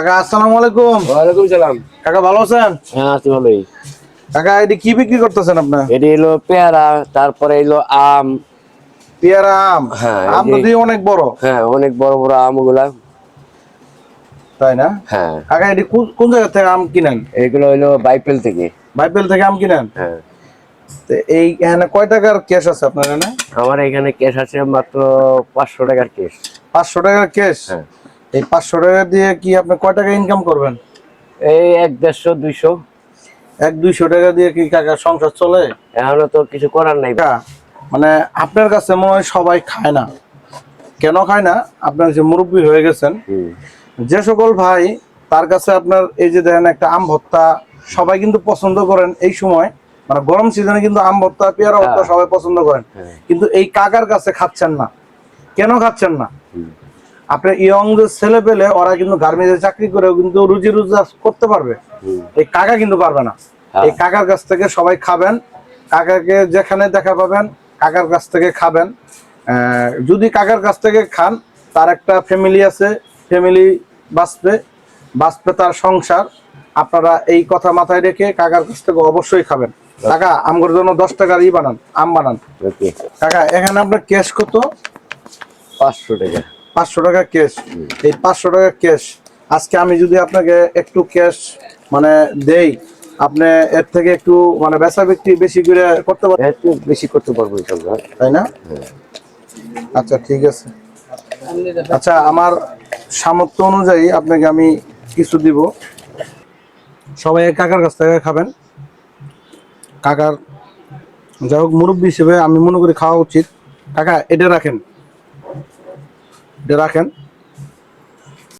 কাকা আসসালামু আলাইকুম। ওয়ালাইকুম সালাম। কাকা ভালো আছেন? হ্যাঁ আছি ভালোই। কাকা এটি কি বিক্রি করতেছেন আপনার? এটি হলো পেয়ারা তারপরে এলো আম। পেয়ারা আম? হ্যাঁ, আম তো অনেক বড়। হ্যাঁ অনেক বড় বড় আম ওগুলা। তাই না? হ্যাঁ। কাকা এটি কোন- জায়গা থেকে আম কিনেন? এগুলো হলো বাইপেল থেকে। বাইপেল থেকে আম কিনেন? হ্যাঁ। এই এখানে কয় টাকার ক্যাশ আছে আপনার এখানে? আমার এখানে ক্যাশ আছে মাত্র পাঁচশো টাকার কেস পাঁচশো টাকার ক্যাশ হ্যাঁ। এই পাঁচশো টাকা দিয়ে কি আপনি কয় টাকা ইনকাম করবেন? এই এক দেড়শো দুইশো। এক দুইশো টাকা দিয়ে কি কাকা সংসার চলে? এখনও তো কিছু করার নাই। মানে আপনার কাছে মনে হয় সবাই খায় না। কেন খায় না? আপনার যে মুরব্বী হয়ে গেছেন। যে সকল ভাই তার কাছে আপনার এই যে দেখেন একটা আম ভর্তা সবাই কিন্তু পছন্দ করেন এই সময়। মানে গরম সিজনে কিন্তু আম ভর্তা পেয়ারা ভর্তা হ্যাঁ। সবাই পছন্দ করেন। হ্যাঁ। কিন্তু এই কাকার কাছে খাচ্ছেন না। কেন খাচ্ছেন না। আপনার ইয়ং যে ছেলে পেলে ওরা কিন্তু গার্মেন্টে চাকরি করেও কিন্তু রুজি রোজগার করতে পারবে। এই কাকা কিন্তু পারবে না। হ্যাঁ। এই কাকার কাছ থেকে সবাই খাবেন। কাকাকে যেখানে দেখা পাবেন কাকার কাছ থেকে খাবেন। যদি কাকার কাছ থেকে খান তার একটা ফ্যামিলি আছে ফ্যামিলি বাঁচবে বাঁচবে তার সংসার। আপনারা এই কথা মাথায় রেখে কাকার কাছ থেকে অবশ্যই খাবেন। কাকা আমগর জন্য দশ টাকার ই বানান আম বানান। কাকা এখানে আপনার ক্যাশ কত? পাঁচশো টাকা। পাঁচশো টাকা ক্যাশ এই পাঁচশো টাকা ক্যাশ আজকে আমি যদি আপনাকে একটু ক্যাশ মানে দেই আপনি এর থেকে একটু মানে বেচা বিক্রি বেশি করে করতে একটু বেশি করতে পারব ইনশাল্লাহ তাই না? আচ্ছা ঠিক আছে। আচ্ছা আমার সামর্থ্য অনুযায়ী আপনাকে আমি কিছু দিব। সবাই কাকার কাছ থেকে খাবেন। কাকার যাই হোক মুরব্বী হিসেবে আমি মনে করি খাওয়া উচিত। কাকা এটা রাখেন। রাখেন।